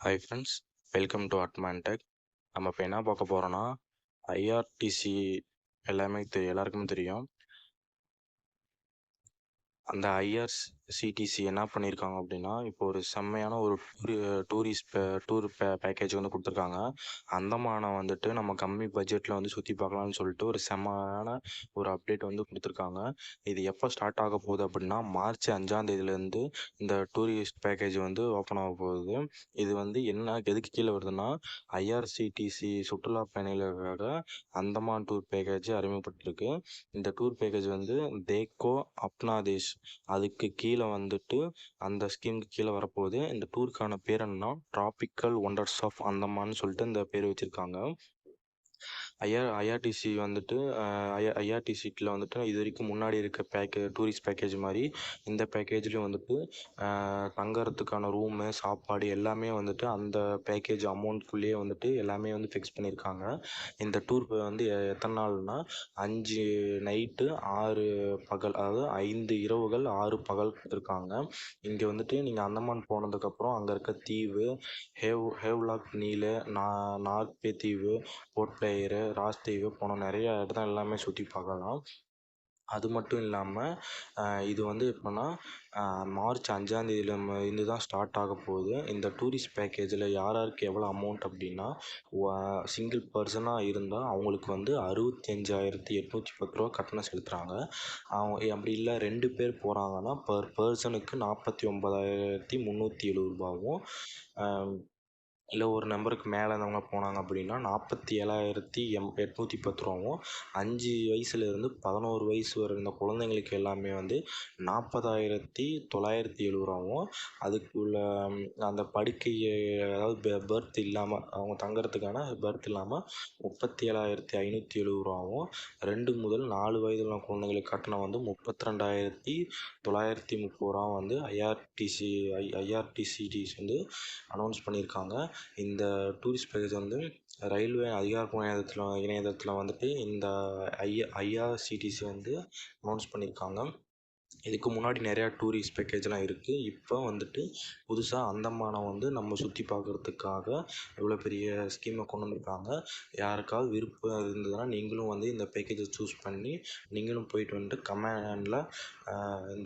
Hi friends welcome to Admantech நம்ம இப்போ என்ன பார்க்க போகிறோன்னா ஐஆர்டிசி எல்லாமே தெ எல்லாருக்குமே தெரியும். அந்த ஐஆர்சிடிசி என்ன பண்ணியிருக்காங்க அப்படின்னா இப்போ ஒரு செம்மையான ஒரு டூரிஸ்ட் டூர் பே பேக்கேஜ் வந்து கொடுத்துருக்காங்க. அந்தமானை வந்துட்டு நம்ம கம்மி பட்ஜெட்டில் வந்து சுற்றி பார்க்கலாம்னு சொல்லிட்டு ஒரு செம்மையான ஒரு அப்டேட் வந்து கொடுத்துருக்காங்க. இது எப்போ ஸ்டார்ட் ஆக போகுது அப்படின்னா மார்ச் அஞ்சாம் தேதியிலேருந்து இந்த டூரிஸ்ட் பேக்கேஜ் வந்து ஓப்பன் ஆக போகுது. இது வந்து என்ன எதுக்கு கீழே வருதுன்னா ஐஆர்சிடிசி சுற்றுலா பயணிகளுக்காக அந்தமான் டூர் பேக்கேஜ் அறிமுகப்பட்டிருக்கு. இந்த டூர் பேக்கேஜ் வந்து தேக்கோ அப்னாதேஷ் அதுக்கு கீழே வந்துட்டு அந்த ஸ்கீமுக்கு கீழே வரப்போகுது. இந்த டூருக்கான பேர் என்னன்னா ட்ராபிக்கல் ஒண்டர்ஸ் ஆஃப் அந்தமான்னு சொல்லிட்டு இந்த பேர் வச்சுருக்காங்க. ஐஆர் ஐஆர்டிசி வந்துட்டு ஐஆ ஐஆர்டிசியில் வந்துட்டு இது வரைக்கும் முன்னாடி இருக்க பேக்கே டூரிஸ்ட் பேக்கேஜ் மாதிரி இந்த பேக்கேஜ்லேயும் வந்துட்டு தங்குறதுக்கான ரூமு சாப்பாடு எல்லாமே வந்துட்டு அந்த பேக்கேஜ் அமௌண்ட்குள்ளேயே வந்துட்டு எல்லாமே வந்து ஃபிக்ஸ் பண்ணியிருக்காங்க இந்த டூர் வந்து எத்தனை நாள்னா அஞ்சு நைட்டு ஆறு பகல் அதாவது ஐந்து இரவுகள் ஆறு பகல் இருக்காங்க. இங்கே வந்துட்டு நீங்கள் அந்தமான் போனதுக்கப்புறம் அங்கே இருக்க தீவு ஹேவ் ஹேவ்லாக் நீலு நா நார்பே தீவு போர்ட் பிளேயரு ராஸ் தீவு போன நிறைய இடம் எல்லாமே சுற்றி பார்க்கலாம். அது மட்டும் இல்லாமல் இது வந்து எப்படின்னா மார்ச் அஞ்சாந்தேதியில் இருந்து தான் ஸ்டார்ட் ஆக போகுது. இந்த டூரிஸ்ட் பேக்கேஜில் யார் யாருக்கு எவ்வளோ அமௌண்ட் அப்படின்னா சிங்கிள் பர்சனாக இருந்தால் அவங்களுக்கு வந்து அறுபத்தி அஞ்சாயிரத்தி எட்நூற்றி பத்து ரூபா கட்டணம் செலுத்துகிறாங்க அவங்க அப்படி இல்லை ரெண்டு பேர் போகிறாங்கன்னா பர் பர்சனுக்கு நாற்பத்தி ஒம்பதாயிரத்தி முந்நூற்றி எழுபது ரூபாவும் இல்லை ஒரு நம்பருக்கு மேலே இருந்தவங்க போனாங்க அப்படின்னா நாற்பத்தி ஏழாயிரத்தி எம் எட்நூற்றி பத்து ரூபாவும் அஞ்சு வயசுலேருந்து பதினோரு வயசு வரை இருந்த குழந்தைங்களுக்கு எல்லாமே வந்து நாற்பதாயிரத்தி தொள்ளாயிரத்தி எழுபது ரூபாவும் அதுக்குள்ள உள்ள அந்த படுக்கை அதாவது பெ பெர்த் இல்லாமல் அவங்க தங்குறதுக்கான பெர்த் இல்லாமல் முப்பத்தி ஏழாயிரத்தி ஐநூற்றி எழுபது ரூபாவும் ரெண்டு முதல் நாலு வயதில் உள்ள குழந்தைங்களுக்கு கட்டணம் வந்து முப்பத்தி ரெண்டாயிரத்தி தொள்ளாயிரத்தி முப்பது ரூபா வந்து ஐஆர்டிசி ஐ ஐஆர்டிசிடிஸ் வந்து அனௌன்ஸ் பண்ணியிருக்காங்க. இந்த டூரிஸ்ட் பேக்கேஜ் வந்து ரயில்வே அதிகாரப்பூர்வ இணையதளத்தில் இணையதளத்தில் வந்துட்டு இந்த ஐ ஐஆர்சிடிசி வந்து அனௌன்ஸ் பண்ணியிருக்காங்க இதுக்கு முன்னாடி நிறையா டூரிஸ்ட் பேக்கேஜ்லாம் இருக்குது இப்போ வந்துட்டு புதுசாக அந்தமானை வந்து நம்ம சுற்றி பார்க்குறதுக்காக இவ்வளோ பெரிய ஸ்கீமை கொண்டு வந்திருக்காங்க. யாருக்காவது விருப்பம் இருந்ததுன்னா நீங்களும் வந்து இந்த பேக்கேஜை சூஸ் பண்ணி நீங்களும் போயிட்டு வந்துட்டு கமெண்டில் இந்த